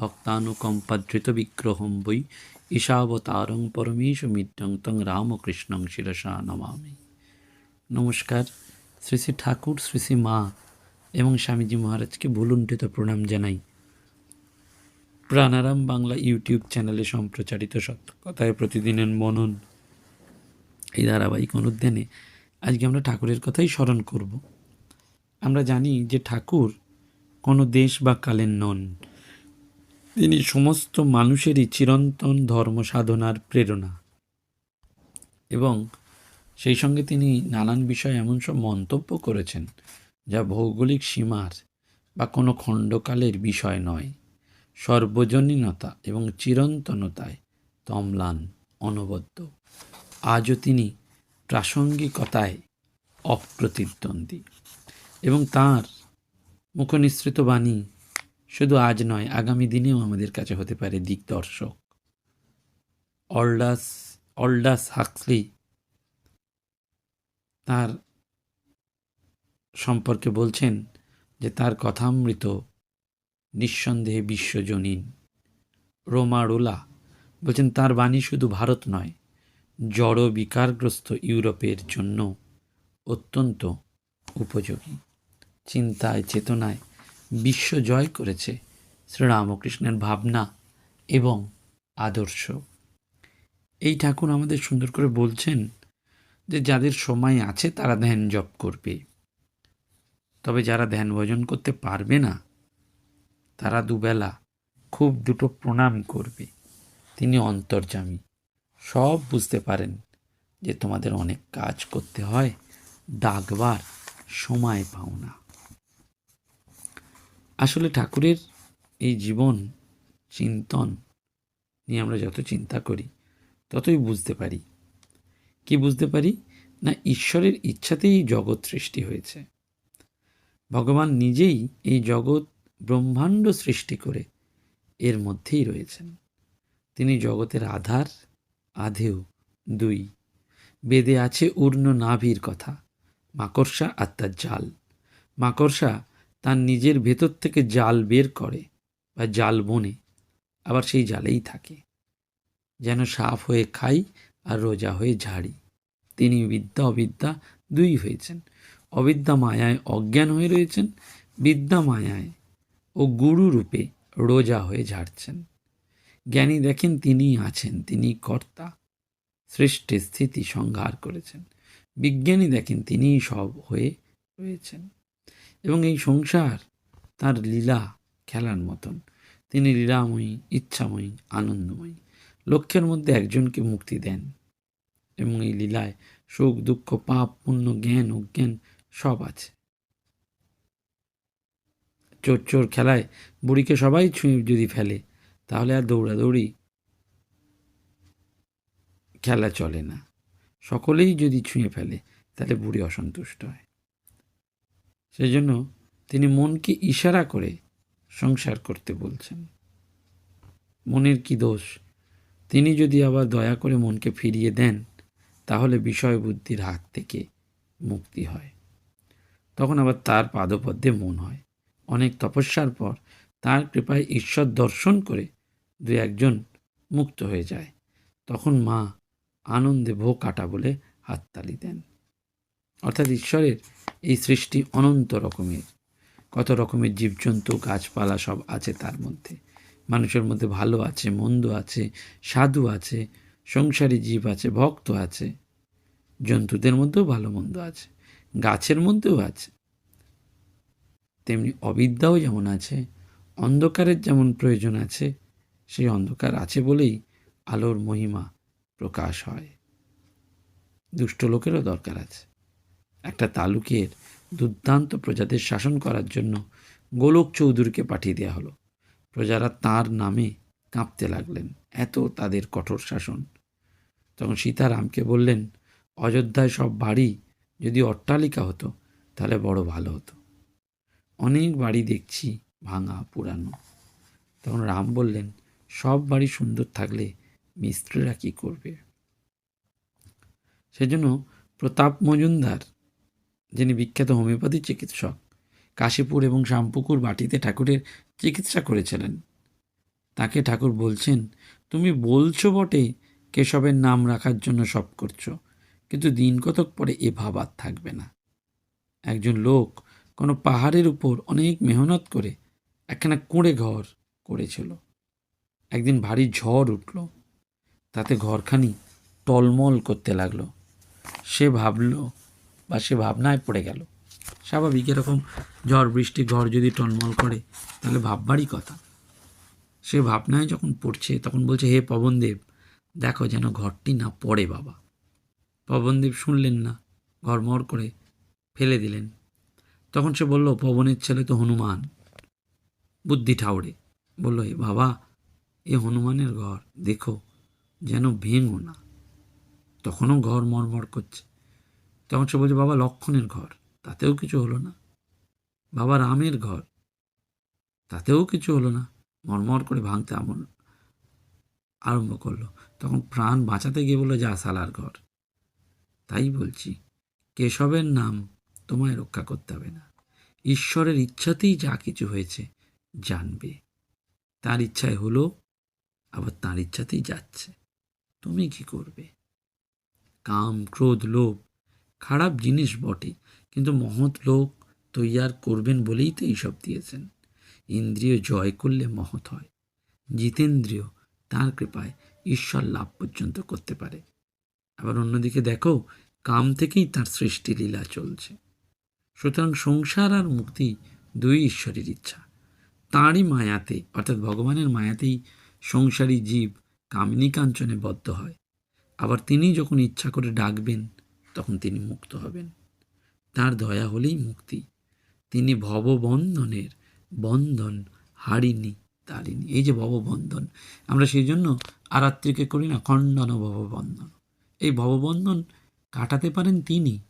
নিত্যমনন্তরূপম ভক্তানুকম্পাধৃতবিগ্রহম বৈ ঈশাবতারং পরমেশু মিত্রং তং রামকৃষ্ণং শিরসা নমামি নমস্কার শ্রী শ্রী ঠাকুর শ্রী শ্রী মা এবং স্বামীজি মহারাজকে ভুলুণ্ঠিত প্রণাম জানাই। প্রাণারাম বাংলা ইউটিউব চ্যানেলে সম্প্রচারিত সত্য কথায় প্রতিদিনের মনন এই ধারাবাহিক অনুদ্যানে আজকে আমরা ঠাকুরের কথাই স্মরণ করব। আমরা জানি যে ঠাকুর কোনো দেশ বা কালের নন। তিনি সমস্ত মানুষেরই চিরন্তন ধর্ম সাধনার প্রেরণা। এবং সেই সঙ্গে তিনি নানান বিষয়ে এমন সব মন্তব্য করেছেন, যা ভৌগোলিক সীমার বা কোনো খণ্ডকালের বিষয় নয়। সর্বজনীনতা এবং চিরন্তনতায় তমলান অনবদ্য। আজও তিনি প্রাসঙ্গিকতায় অপ্রতিদ্বন্দ্বী। এবং তার মুখনিসৃত বাণী শুধু আজ নয়, আগামী দিনেও আমাদের কাছে হতে পারে দিকদর্শক অল্ডাস অল্ডাস হাক্সলি তার সম্পর্কে বলছেন যে তার কথামৃত নিঃসন্দেহে বিশ্বজনীন। রোমারোলা বলছেন, তার বাণী শুধু ভারত নয়, জড় বিকারগ্রস্ত ইউরোপের জন্য অত্যন্ত উপযোগী। চিন্তায়, চেতনায় বিশ্ব জয় করেছে শ্রীরামকৃষ্ণের ভাবনা এবং আদর্শ। এই ঠাকুর আমাদের সুন্দর করে বলছেন যে, যাদের সময় আছে তারা ধ্যান জপ করবে। তবে যারা ধ্যান ভজন করতে পারবে না, তারা দুবেলা খুব দুটো প্রণাম করবে। তিনি অন্তর্জামী সব বুঝতে পারেন যে, তোমাদের অনেক কাজ করতে হয় ডাকবার সময় পাও না। আসলে ঠাকুরের এই জীবন, চিন্তন নিয়ে আমরা যত চিন্তা করি, ততই বুঝতে পারি। কি বুঝতে পারি? না, ঈশ্বরের ইচ্ছাতেই জগৎ সৃষ্টি হয়েছে। ভগবান নিজেই এই জগৎ ব্রহ্মাণ্ড সৃষ্টি করে এর মধ্যেই রয়েছেন। তিনি জগতের আধার আধেও দুই। বেদে আছে উর্ণ নাভির কথা। মাকড়সা আত্মার জাল। মাকড়সা তার নিজের ভেতর থেকে জাল বের করে বা জাল বনে, আবার সেই জালেই থাকে। যেন সাফ হয়ে খাই আর রোজা হয়ে ঝাড়ি। তিনি বিদ্যা অবিদ্যা দুই হয়েছেন। অবিদ্যা মায়ায় অজ্ঞান হয়ে রয়েছেন, বিদ্যা মায়ায় ও গুরু রূপে রোজা হয়ে ঝাড়ছেন। জ্ঞানী দেখেন তিনিই আছেন, তিনি কর্তা সৃষ্টি স্থিতি সংহার করেছেন। বিজ্ঞানী দেখেন তিনিই সব হয়ে রয়েছেন। এবং এই সংসার তার লীলা খেলার মতন। তিনি লীলাময়ী, ইচ্ছাময়ী, আনন্দময়ী। লক্ষ্যের মধ্যে একজনকে মুক্তি দেন এবং এই লীলায় সুখ, দুঃখ, পাপ, পুণ্য, জ্ঞান, অজ্ঞান সব আছে। চোর চোর খেলায় বুড়িকে সবাই ছুঁয়ে যদি ফেলে, তাহলে আর দৌড়াদৌড়ি খেলা চলে না। সকলেই যদি ছুঁয়ে ফেলে, তাহলে বুড়ি অসন্তুষ্ট হয়। সেই জন্য তিনি মনকে ইশারা করে সংসার করতে বলছেন। মনের কি দোষ? তিনি যদি আবার দয়া করে মনকে ফিরিয়ে দেন, তাহলে বিষয় বুদ্ধির হাত থেকে মুক্তি হয়। তখন আবার তার পাদপদ্মে মন হয়। অনেক তপস্যার পর তার কৃপায় ঈশ্বর দর্শন করে দু একজন মুক্ত হয়ে যায়। তখন মা আনন্দে ভো কাটা বলে হাততালি দেন। অর্থাৎ ঈশ্বরের এই সৃষ্টি অনন্ত রকমের। কত রকমের জীবজন্তু, গাছপালা সব আছে তার মধ্যে। মানুষের মধ্যে ভালো আছে, মন্দ আছে, সাধু আছে, সংসারী জীব আছে, ভক্ত আছে। জন্তুদের মধ্যেও ভালো, মন্দ আছে। গাছের মধ্যেও আছে। তেমনি অবিদ্যাও যেমন আছে, অন্ধকারের যেমন প্রয়োজন আছে, সেই অন্ধকার আছে বলেই আলোর মহিমা প্রকাশ হয়। দুষ্ট লোকেরও দরকার আছে। একটা তালুকের দুর্দান্ত প্রজাদের শাসন করার জন্য গোলক চৌধুরীকে পাঠিয়ে দেওয়া হলো। প্রজারা তার নামে কাঁপতে লাগলেন। এত তাদের কঠোর শাসন। তখন সীতারামকে বললেন, অযোধ্যায় সব বাড়ি যদি অট্টালিকা হতো, তাহলে বড় ভালো হতো। অনেক বাড়ি দেখছি ভাঙা, পুরানো। তখন রাম বললেন, সব বাড়ি সুন্দর থাকলে মিস্ত্রিরা কি করবে? সেজন্য প্রতাপ মজুমদার যিনি বিখ্যাত হোমিওপ্যাথি চিকিৎসক, কাশীপুর এবং শামপুকুর বাটিতে ঠাকুরের চিকিৎসা করেছিলেন। তাকে ঠাকুর বলছেন, তুমি বলছো বটে, কেশবের নাম রাখার জন্য সব করছ, কিন্তু দিন কতক পরে এ ভাব আর থাকবে না। একজন লোক কোনো পাহাড়ের উপর অনেক মেহনত করে একখানা কুঁড়ে ঘর করেছিল। একদিন ভারী ঝড় উঠল, তাতে ঘরখানি টলমল করতে লাগল। সে ভাবলো বা সে ভাবনায় পড়ে গেল। স্বাভাবিক এরকম ঝড় বৃষ্টি ঘর যদি টলমল করে, তাহলে ভাববারই কথা। সে ভাবনায় যখন পড়ছে, তখন বলছে, হে পবনদেব, দেখো যেন ঘরটি না পড়ে বাবা। পবনদেব শুনলেন না, ঘরমর করে ফেলে দিলেন। তখন সে বলল, পবনের ছেলে তো হনুমান। বুদ্ধি ঠাউরে বলল এ বাবা, এ হনুমানের ঘর, দেখো যেন ভেঙো না। তখনও ঘর মরমর করছে। তখন সে বলছে, বাবা, লক্ষণের ঘর। তাতেও কিছু হলো না। বাবা, রামের ঘর। তাতেও কিছু হলো না। মরমর করে ভাঙতে আমল আরম্ভ করল। তখন প্রাণ বাঁচাতে গিয়ে বলল, যা সালার ঘর। তাই বলছি, কেশবের নাম তোমায় রক্ষা করতে হবে না। ঈশ্বরের ইচ্ছাতেই যা কিছু হয়েছে, জানবে। তার ইচ্ছায় হলো, আবার তার ইচ্ছাতেই যাচ্ছে। তুমি কি করবে? কাম, ক্রোধ, লোভ খারাপ জিনিস বটে, কিন্তু মহৎ লোক তৈয়ার করবেন বলেই তো এইসব দিয়েছেন। ইন্দ্রিয় জয় করলে মহৎ হয়, জিতেন্দ্রিয় তার কৃপায় ঈশ্বর লাভ পর্যন্ত করতে পারে। আবার অন্যদিকে দেখো, কাম থেকেই তার সৃষ্টি লীলা চলছে। সুতরাং সংসার আর মুক্তি দুই ঈশ্বরের ইচ্ছা। তাঁরই মায়াতে, অর্থাৎ ভগবানের মায়াতেই সংসারী জীব কামিনী কাঞ্চনে বদ্ধ হয়। আবার তিনি যখন ইচ্ছা করে ডাকবেন তখন তিনি মুক্ত হবেন। তার দয়া হলেই মুক্তি। তিনি ভববন্ধনের বন্ধন হারিনি তারিনি এই যে ভববন্ধন, আমরা সেই জন্য আরাত্রিকে করি না, খণ্ডন ভববন্ধন। এই ভববন্ধন কাটাতে পারেন তিনি।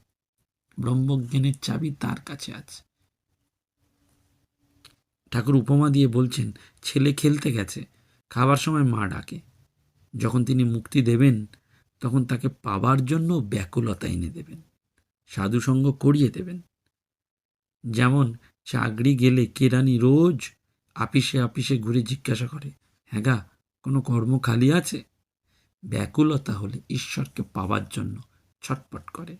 ব্রহ্মজ্ঞানের চাবি তার কাছে আছে। ঠাকুর উপমা দিয়ে বলছেন, ছেলে খেলতে গেছে, খাবার সময় মা ডাকে। যখন তিনি মুক্তি দেবেন তখন তাকে পাবার জন্য ব্যাকুলতা এনে দেবেন সাধুসঙ্গ করিয়ে দেবেন। যেমন চাকরি গেলে কেরানি রোজ আপিসে আপিসে ঘুরে জিজ্ঞাসা করে হ্যাঁ গা, কোনো কর্ম খালি আছে? ব্যাকুলতা হলে ঈশ্বরকে পাবার জন্য ছটপট করে।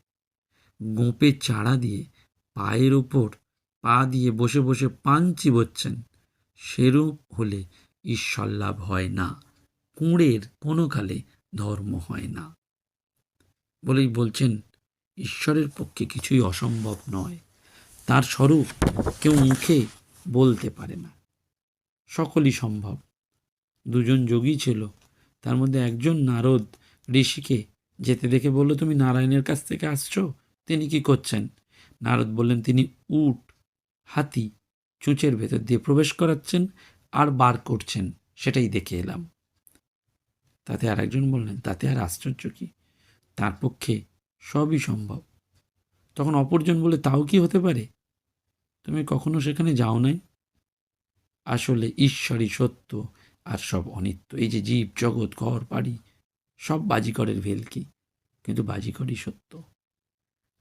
গোপে চাড়া দিয়ে পায়ের ওপর পা দিয়ে বসে বসে পান চিবোচ্ছেন, সেরূপ হলে ঈশ্বর লাভ হয় না। কুঁড়ের কোনো কালে ধর্ম হয় না। বলেই বলছেন, ঈশ্বরের পক্ষে কিছুই অসম্ভব নয়। তার স্বরূপ কেউ মুখে বলতে পারে না। সকলই সম্ভব। দুজন যোগী ছিল, তার মধ্যে একজন নারদ ঋষিকে যেতে দেখে বলল, তুমি নারায়ণের কাছ থেকে আসছো? তিনি কি করছেন? নারদ বললেন, তিনি উট, হাতি, চুঁচের ভেতর দিয়ে প্রবেশ করাচ্ছেন আর বার করছেন। সেটাই দেখে এলাম। তাতে আর একজন বললেন, তাতে আর আশ্চর্য কি? তার পক্ষে সবই সম্ভব। তখন অপরজন বলে, তাও কি হতে পারে? তুমি কখনো সেখানে যাও নাই? আসলে ঈশ্বরই সত্য আর সব অনিত্য। এই যে জীব, জগৎ, ঘর, বাড়ি, সব বাজিকরের ভেলকি, কিন্তু বাজিকরই সত্য।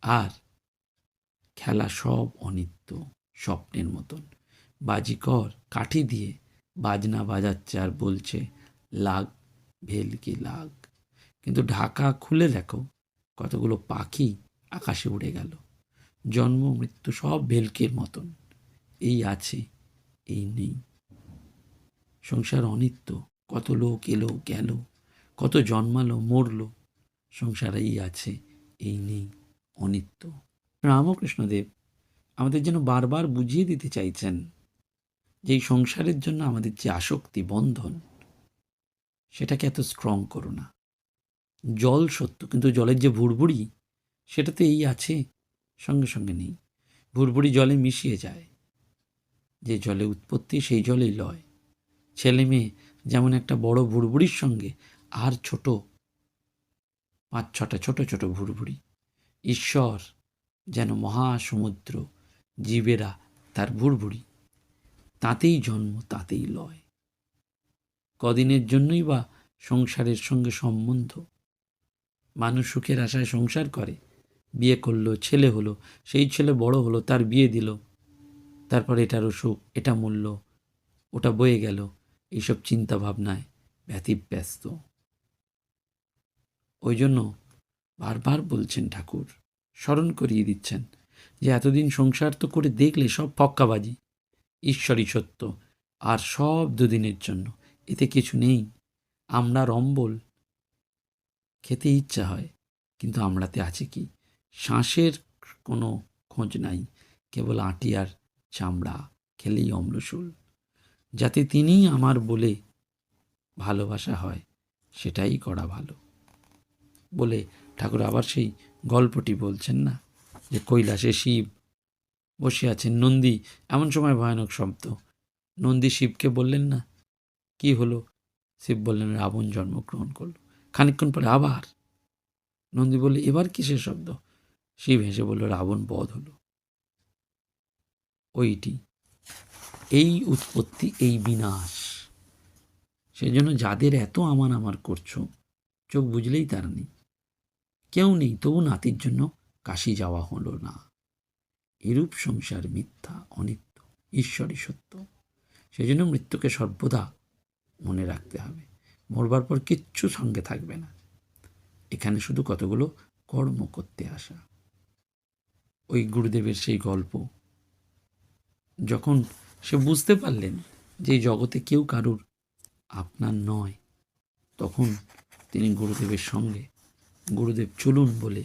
আর খেলা সব অনিত্য, স্বপ্নের মতন। বাজিকর কাঠি দিয়ে বাজনা বাজাচ্ছে আর বলছে, লাগ ভেলকি লাগ। কিন্তু ঢাকা খুলে দেখো, কতগুলো পাখি আকাশে উড়ে গেল। জন্ম, মৃত্যু সব ভেলকির মতন। এই আছে, এই নেই। সংসার অনিত্য, কত লোক এলো, গেল, কত জন্মালো, মরলো। সংসার এই আছে, এই নেই, অনিত্য। রামকৃষ্ণদেব আমাদের যেন বারবার বুঝিয়ে দিতে চাইছেন যে এই সংসারের জন্য আমাদের যে আসক্তি, বন্ধন সেটাকে এত স্ট্রং করো না। জল সত্য, কিন্তু জলের যে ভুড়ভুড়ি সেটা তো এই আছে, সঙ্গে সঙ্গে নেই। ভুড়ভুড়ি জলে মিশিয়ে যায়। যে জলে উৎপত্তি, সেই জলেই লয়। ছেলে মেয়ে যেমন একটা বড় ভুড়ভুড়ির সঙ্গে, আর ছোট, পাঁচ ছটা ছোট ছোট ভুরভুরি। ঈশ্বর যেন মহাসমুদ্র, জীবেরা তার ভুরভুরি। তাতেই জন্ম, তাতেই লয়। কদিনের জন্যই বা সংসারের সঙ্গে সম্বন্ধ। মানুষ সুখের আশায় সংসার করে। বিয়ে করল, ছেলে হলো, সেই ছেলে বড় হলো, তার বিয়ে দিল। তারপর এটারও সুখ, এটা মূল্য, ওটা বয়ে গেল। এইসব চিন্তা ভাবনায় ব্যতিব্যস্ত। ওই জন্য বারবার বলছেন ঠাকুর, স্মরণ করিয়ে দিচ্ছেন যে এতদিন সংসার তো করে দেখলে সব ফক্কাবাজি, ঈশ্বরই সত্য, আর সব দুদিনের জন্য। এতে কিছু নেই। আমরা রম্বল খেতে ইচ্ছা হয়, কিন্তু আমরাতে আছে কি? শ্বাসের কোনো খোঁজ নাই, কেবল আটি আর চামড়া খেলেই অম্লসুল যাতে তিনি আমার বলে ভালোবাসা হয়, সেটাই করা ভালো। বলে ঠাকুর আবার সেই গল্পটি বলছেন না? যে কৈলাসে শিব বসে আছেন। নন্দী, এমন সময় ভয়ানক শব্দ। নন্দী শিবকে বললেন না কি হলো? শিব বললেন, রাবণ জন্মগ্রহণ করল। খানিকক্ষণ পরে আবার। নন্দী বললে, এবার কিসের শব্দ? শিব হেসে বলল, রাবণ বধ হলো। ওইটি, এই উৎপত্তি, এই বিনাশ। সেই জন্য যাদের এত আমার আমার করছ, চোখ বুঝলেই তার নেই। কেউ নেই, তবু নাতির জন্য কাশি যাওয়া হলো না। এরূপ সংসার মিথ্যা, অনিত্য, ঈশ্বরই সত্য। সেই জন্য মৃত্যুকে সর্বদা মনে রাখতে হবে। মরবার পর কিচ্ছু সঙ্গে থাকবে না। এখানে শুধু কতগুলো কর্ম করতে আসা। ওই গুরুদেবের সেই গল্প। যখন সে বুঝতে পারলেন যে জগতে কেউ কারুর আপনার নয়, তখন তিনি গুরুদেবের সঙ্গে গুরুদেব চলুন বলে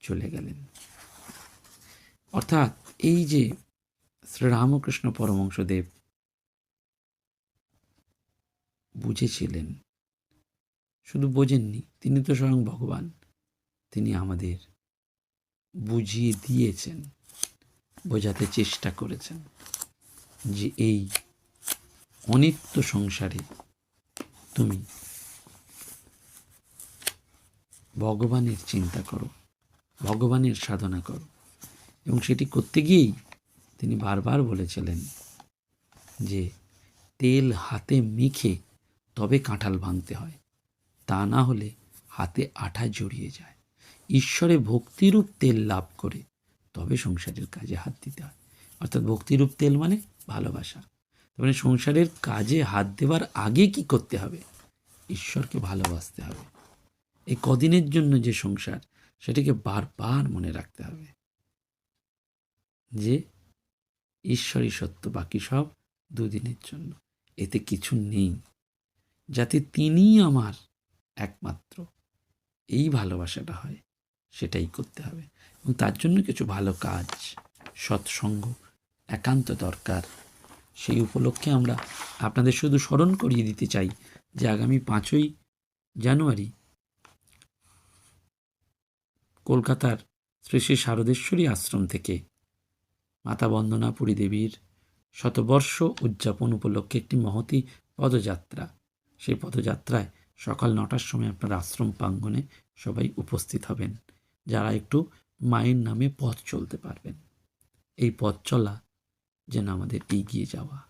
চলে গেলেন। অর্থাৎ এই যে শ্রীরামকৃষ্ণ পরমংশদেব বুঝেছিলেন। শুধু বোঝেননি, তিনি তো স্বয়ং ভগবান। তিনি আমাদের বুঝিয়ে দিয়েছেন, বোঝাতে চেষ্টা করেছেন যে এই অনিত্য সংসারে তুমি ভগবানের চিন্তা করো, ভগবানের সাধনা করো। এবং সেটি করতে গিয়েই তিনি বারবার বলেছিলেন যে তেল হাতে মেখে তবে কাঁঠাল ভাঙতে হয়। তা না হলে হাতে আঠা জড়িয়ে যায়। ঈশ্বরে ভক্তিরূপ তেল লাভ করে, তবে সংসারের কাজে হাত দিতে হয়। অর্থাৎ ভক্তিরূপ তেল মানে ভালোবাসা। মানে সংসারের কাজে হাত দেওয়ার আগে কি করতে হবে? ঈশ্বরকে ভালোবাসতে হবে। এই কদিনের জন্য যে সংসার, সেটাকে বারবার মনে রাখতে হবে। যে ঈশ্বরই সত্য, বাকি সব দুদিনের জন্য। এতে কিছু নেই। যাতে তিনি আমার একমাত্র। এই ভালোবাসাটা হয়, সেটাই করতে হবে। এবং তার জন্য কিছু ভালো কাজ, সৎসঙ্গ, একান্ত দরকার, সেই উপলক্ষে আমরা আপনাদের শুধু স্মরণ করিয়ে দিতে চাই যে আগামী পাঁচই জানুয়ারি কলকাতার শ্রী শ্রী শারদেশ্বরী আশ্রম থেকে মাতা বন্দনা পুরী দেবীর শতবর্ষ উদযাপন উপলক্ষে একটি মহতি পদযাত্রা সেই পদযাত্রায় সকাল নটার সময় আপনার আশ্রম প্রাঙ্গণে সবাই উপস্থিত হবেন। যারা একটু মায়ের নামে পথ চলতে পারবেন। এই পথ চলা যেন আমাদের এগিয়ে যাওয়া।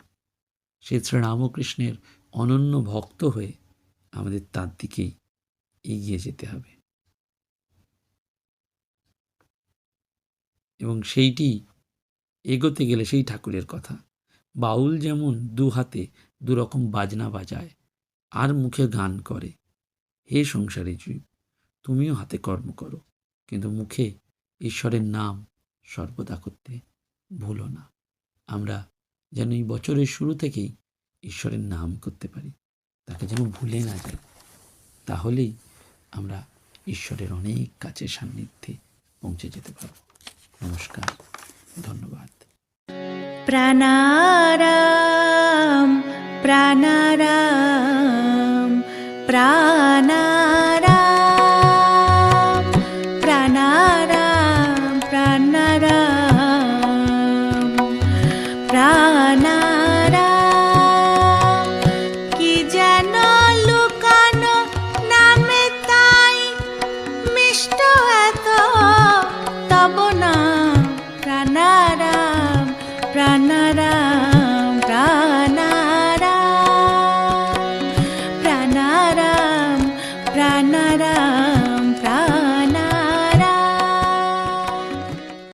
সেই শ্রীরামকৃষ্ণের অনন্য ভক্ত হয়ে আমাদের তার দিকেই এগিয়ে যেতে হবে। এবং সেইটি এগোতে গেলে সেই ঠাকুরের কথা। বাউল যেমন দু হাতে দুরকম বাজনা বাজায় আর মুখে গান করে। হে সংসারী জীব, তুমিও হাতে কর্ম করো, কিন্তু মুখে ঈশ্বরের নাম সর্বদা করতে ভুলো না। আমরা যেন এই বছরের শুরু থেকেই ঈশ্বরের নাম করতে পারি, তাকে যেন ভুলে না যাই। তাহলেই আমরা ঈশ্বরের অনেক কাছে সান্নিধ্যে পৌঁছে যেতে পারব। নমস্কার, ধন্যবাদ। প্রাণারাম। প্রাণারাম প্রাণারাম।